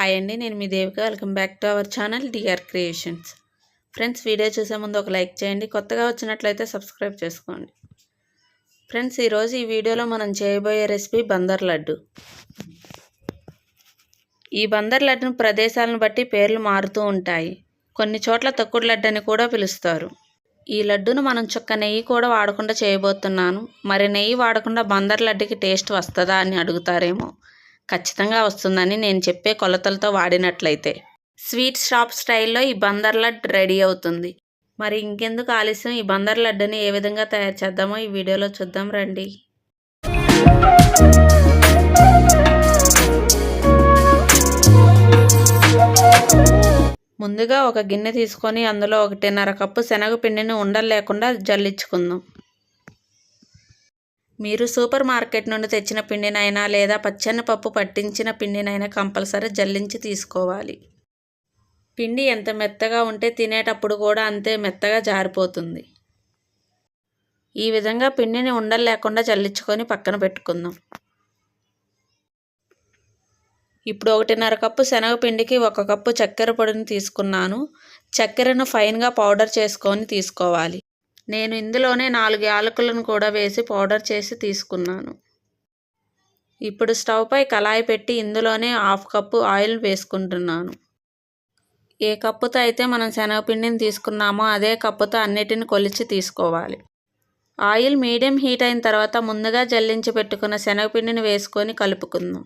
Hi అండి నేను మీ Devika. Welcome back to our channel DR creations friends video చూసే ముందు ఒక లైక్ చేయండి. కొత్తగా వచ్చినట్లయితే సబ్స్క్రైబ్ చేసుకోండి. ఫ్రెండ్స్ ఈరోజు ఈ వీడియోలో మనం చేయబోయే రెసిపీ బందర్ లడ్డు. ఈ బందర్ లడ్డును ప్రదేశాలను బట్టి పేర్లు మారుతూ ఉంటాయి. కొన్ని చోట్ల తొక్కుడు లడ్డు అని కూడా పిలుస్తారు. ఈ లడ్డును మనం చుక్క నెయ్యి కూడా వాడకుండా చేయబోతున్నాను. మరి నెయ్యి వాడకుండా బందర్ లడ్డుకి టేస్ట్ వస్తుందా అని అడుగుతారేమో. ఖచ్చితంగా వస్తుందని నేను చెప్పే కొలతలతో వాడినట్లయితే. స్వీట్ షాప్ స్టైల్లో ఈ బందర్ లడ్డు రెడీ అవుతుంది. మరి ఇంకెందుకు ఆలస్యం? ఈ బందర్ లడ్డుని ఏ విధంగా తయారు చేద్దామో ఈ వీడియోలో చూద్దాం రండి. ముందుగా ఒక గిన్నె తీసుకొని అందులో ఒకటిన్నర కప్పు శనగపిండిని ఉండలు లేకుండా జల్లించుకుందాం. మీరు సూపర్ మార్కెట్ నుండి తెచ్చిన పిండినైనా లేదా పచ్చని పప్పు పట్టించిన పిండినైనా కంపల్సరీ జల్లించి తీసుకోవాలి. పిండి ఎంత మెత్తగా ఉంటే తినేటప్పుడు కూడా అంతే మెత్తగా జారిపోతుంది. ఈ విధంగా పిండిని ఉండలు లేకుండా జల్లించుకొని పక్కన పెట్టుకుందాం. ఇప్పుడు ఒకటిన్నర కప్పు శనగపిండికి ఒక కప్పు చక్కెర పొడిని తీసుకున్నాను. చక్కెరను ఫైన్గా పౌడర్ చేసుకొని తీసుకోవాలి. నేను ఇందులోనే నాలుగు యాలకులను కూడా వేసి పౌడర్ చేసి తీసుకున్నాను. ఇప్పుడు స్టవ్పై కళాయి పెట్టి ఇందులోనే హాఫ్ కప్పు ఆయిల్ వేసుకుంటున్నాను. ఏ కప్పుతో అయితే మనం శనగపిండిని తీసుకున్నామో అదే కప్పుతో అన్నిటిని కొలిచి తీసుకోవాలి. ఆయిల్ మీడియం హీట్ అయిన తర్వాత ముందుగా జల్లించి పెట్టుకున్న శనగపిండిని వేసుకొని కలుపుకుందాం.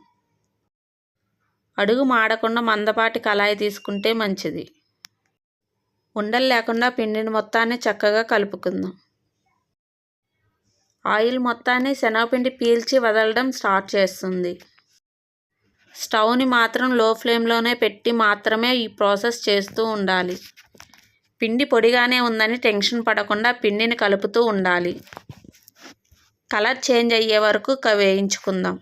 అడుగు మాడకుండా మందపాటి కళాయి తీసుకుంటే మంచిది. ఉండలు లేకుండా పిండిని మొత్తాన్ని చక్కగా కలుపుకుందాం. ఆయిల్ మొత్తాన్ని శనగపిండి పీల్చి వదలడం స్టార్ట్ చేస్తుంది. స్టవ్ని మాత్రం లో ఫ్లేమ్లోనే పెట్టి మాత్రమే ఈ ప్రాసెస్ చేస్తూ ఉండాలి. పిండి పొడిగానే ఉందని టెన్షన్ పడకుండా పిండిని కలుపుతూ ఉండాలి. కలర్ చేంజ్ అయ్యే వరకు వేయించుకుందాం.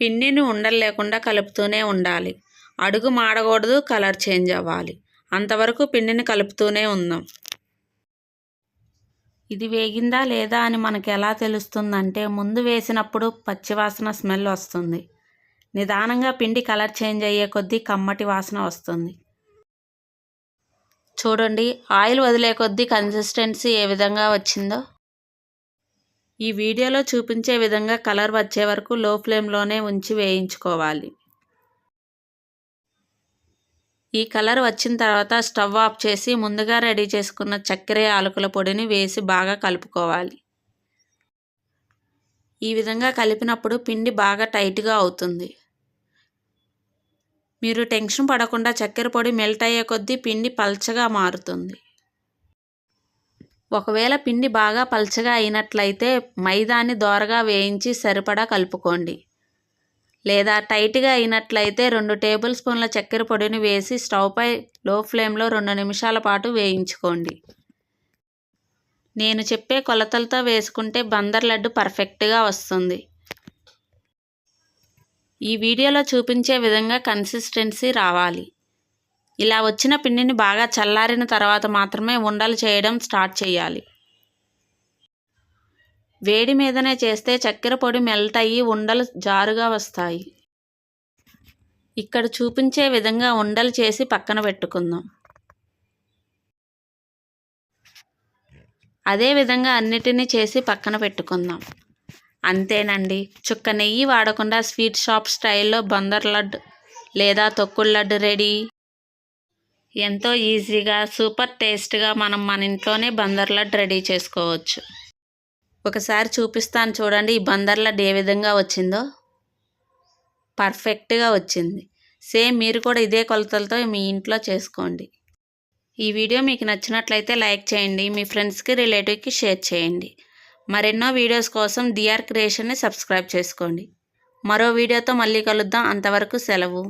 పిండిని ఉండలు లేకుండా కలుపుతూనే ఉండాలి. అడుగు మాడకూడదు కలర్ చేంజ్ అవ్వాలి. అంతవరకు పిండిని కలుపుతూనే ఉందాం. ఇది వేగిందా లేదా అని మనకు ఎలా తెలుస్తుందంటే ముందు వేసినప్పుడు పచ్చివాసన స్మెల్ వస్తుంది. నిదానంగా పిండి కలర్ చేంజ్ అయ్యే కొద్దీ కమ్మటి వాసన వస్తుంది. చూడండి ఆయిల్ వదిలే కొద్దీ కన్సిస్టెన్సీ ఏ విధంగా వచ్చిందో. ఈ వీడియోలో చూపించే విధంగా కలర్ వచ్చే వరకు లో ఫ్లేమ్లోనే ఉంచి వేయించుకోవాలి. ఈ కలర్ వచ్చిన తర్వాత స్టవ్ ఆఫ్ చేసి ముందుగా రెడీ చేసుకున్న చక్కెర ఆలుకల పొడిని వేసి బాగా కలుపుకోవాలి. ఈ విధంగా కలిపినప్పుడు పిండి బాగా టైట్గా అవుతుంది. మీరు టెన్షన్ పడకుండా చక్కెర పొడి మెల్ట్ అయ్యే కొద్దీ పిండి పల్చగా మారుతుంది. ఒకవేళ పిండి బాగా పల్చగా అయినట్లయితే మైదాన్ని దోరగా వేయించి సరిపడా కలుపుకోండి. లేదా టైట్గా అయినట్లయితే రెండు టేబుల్ స్పూన్ల చక్కెర పొడిని వేసి స్టవ్పై లో ఫ్లేమ్లో రెండు నిమిషాల పాటు వేయించుకోండి. నేను చెప్పే కొలతలతో వేసుకుంటే బందర్ లడ్డు పర్ఫెక్ట్గా వస్తుంది. ఈ వీడియోలో చూపించే విధంగా కన్సిస్టెన్సీ రావాలి. ఇలా వచ్చిన పిండిని బాగా చల్లారిన తర్వాత మాత్రమే ఉండలు చేయడం స్టార్ట్ చేయాలి. వేడి మీదనే చేస్తే చక్కెర పొడి మెల్ట్ అయ్యి ఉండలు జారుగా వస్తాయి. ఇక్కడ చూపించే విధంగా ఉండలు చేసి పక్కన పెట్టుకుందాం. అదే విధంగా అన్నిటినీ చేసి పక్కన పెట్టుకుందాం. అంతేనండి చుక్క నెయ్యి వాడకుండా స్వీట్ షాప్ స్టైల్లో బందర్ లడ్డు లేదా తొక్కుడు లడ్డు రెడీ. ఎంతో ఈజీగా సూపర్ టేస్ట్గా మనం మన ఇంట్లోనే బందర్ లడ్డు రెడీ చేసుకోవచ్చు. ఒకసారి చూపిస్తాను చూడండి ఈ బందర్లడ్ ఏ విధంగా వచ్చిందో. పర్ఫెక్ట్గా వచ్చింది. సేమ్ మీరు కూడా ఇదే కొలతలతో మీ ఇంట్లో చేసుకోండి. ఈ వీడియో మీకు నచ్చినట్లయితే లైక్ చేయండి మీ ఫ్రెండ్స్కి రిలేటివ్కి షేర్ చేయండి. మరెన్నో వీడియోస్ కోసం డిఆర్ క్రియేషన్ని సబ్స్క్రైబ్ చేసుకోండి. మరో వీడియోతో మళ్ళీ కలుద్దాం. అంతవరకు సెలవు.